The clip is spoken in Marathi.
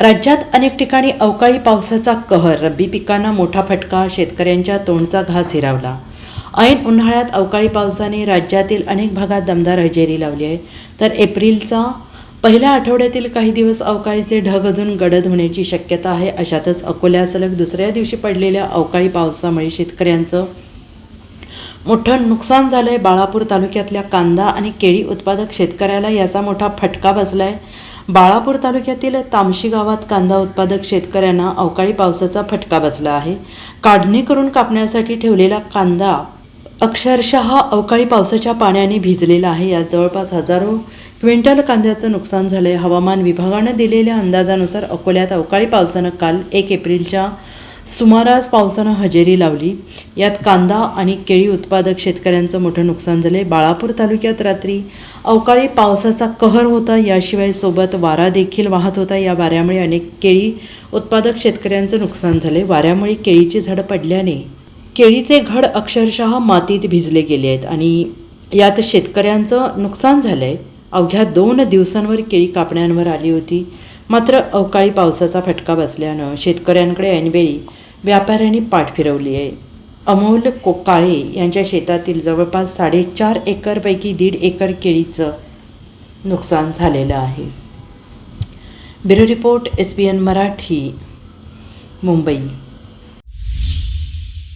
राज्यात अनेक ठिकाणी अवकाळी पावसाचा कहर रब्बी पिकांना मोठा फटका शेतकऱ्यांच्या तोंडचा घास हिरावला. ऐन उन्हाळ्यात अवकाळी पावसाने राज्यातील अनेक भागात दमदार हजेरी लावली आहे. तर एप्रिलचा पहिल्या आठवड्यातील काही दिवस अवकाळीचे ढग अजून गडद होण्याची शक्यता आहे अशातच अकोल्या सलग दुसऱ्या दिवशी पडलेल्या अवकाळी पावसामुळे शेतकऱ्यांचं मोठं नुकसान झालं आहे बाळापूर तालुक्यातल्या कांदा आणि केळी उत्पादक शेतकऱ्याला याचा मोठा फटका बसला आहे बाळापूर तालुक्यातील तामशी गावात कांदा उत्पादक शेतकऱ्यांना अवकाळी पावसाचा फटका बसला आहे. काढणी करून कापण्यासाठी ठेवलेला कांदा अक्षरशः अवकाळी पावसाच्या पाण्याने भिजलेला आहे. यात जवळपास हजारो क्विंटल कांद्याचं नुकसान झालं आहे हवामान विभागानं दिलेल्या अंदाजानुसार अकोल्यात अवकाळी पावसानं काल एक एप्रिलच्या सुमारास पावसानं हजेरी लावली. यात कांदा आणि केळी उत्पादक शेतकऱ्यांचं मोठं नुकसान झाले बाळापूर तालुक्यात रात्री अवकाळी पावसाचा कहर होता. याशिवाय सोबत वारा देखील वाहत होता. या वाऱ्यामुळे अनेक केळी उत्पादक शेतकऱ्यांचं नुकसान झाले वाऱ्यामुळे केळीची झाडं पडल्याने केळीचे घड अक्षरशः मातीत भिजले गेले आहेत आणि यात शेतकऱ्यांचं नुकसान झालं आहे अवघ्या दोन दिवसांवर केळी कापण्यांवर आली होती. मात्र अवकाळी पावसाचा फटका बसल्यानं शेतकऱ्यांकडे ऐनवेळी व्यापाऱ्यांनी पाठ फिरवली आहे. अमोल को काळे यांच्या शेतातील जवळपास साडेचार एकरपैकी दीड एकर केळीचं नुकसान झालेलं आहे. Bureau report S B N Marathi Mumbai.